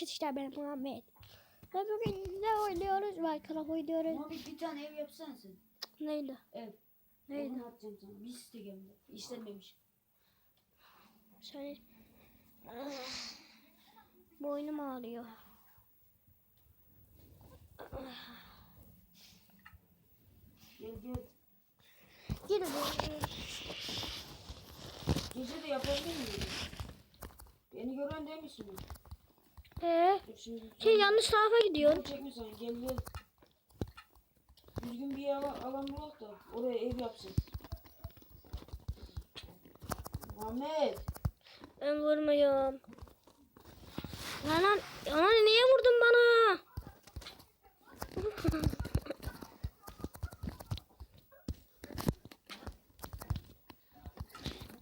Arkadaşlar ben Muhammed. Ve bugün ne oynuyoruz? Minecraft oynuyoruz. Muhammed bir tane ev yapsana sen. Neyle? Ev. Neyle? Onu atacağım sana. Bir site gemide. İşlenmemiş. Şöyle. Boynum ağrıyor. Gel gel. Yine boynum. Gece de yapabilir miyim? Beni gören değil misin? Ee, şey yanlış tarafa gidiyorsun. Çekme sen gel gel. Düzgün bir alan, alan bulak da oraya ev yapsın. Muhammed. Ben vurmuyorum. Lan lan, lan niye vurdun bana?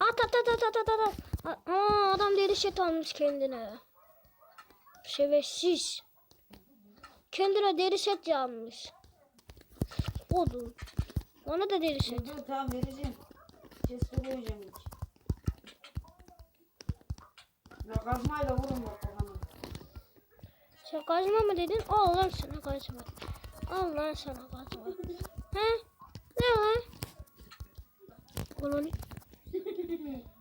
At at at at at at at. Aa, adam deri set almış kendine. Şerefsiz. Kendine deri set almış. Oğlum. Bana da deri set. Dur tamam vereceğim. Chest'e koyacağım ilk. Ya kazmayla vurun bak kafana. Sen kazma mı dedin? Al lan sana kazma. Al lan sana kazma. He? Ne lan? Ulan.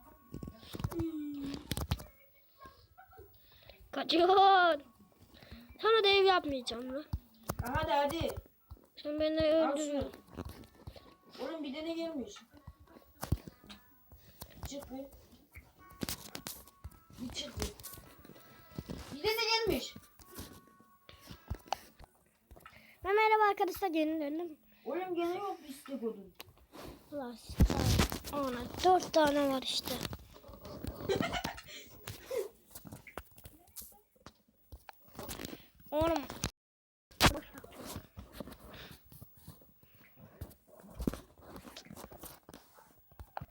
Kaçıyor. Sana da ev yapmayacağım lan. Ha, Hadi hadi. Sen beni öldürüyorsun. Oğlum bir tane gelmiş. Çık bir. Bir çık bir. Bir tane gelmiş. Ben merhaba arkadaşlar geri döndüm. Oğlum gene yok bir istek odun. Ulan Ona dört tane var işte. Oğlum. Boş yaptım.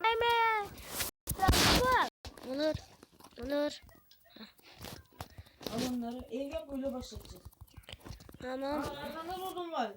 Ayme. Onur. Onur. Al onları. Ev yap öyle başlatacağız. Tamam. Aa, arkanda odun var.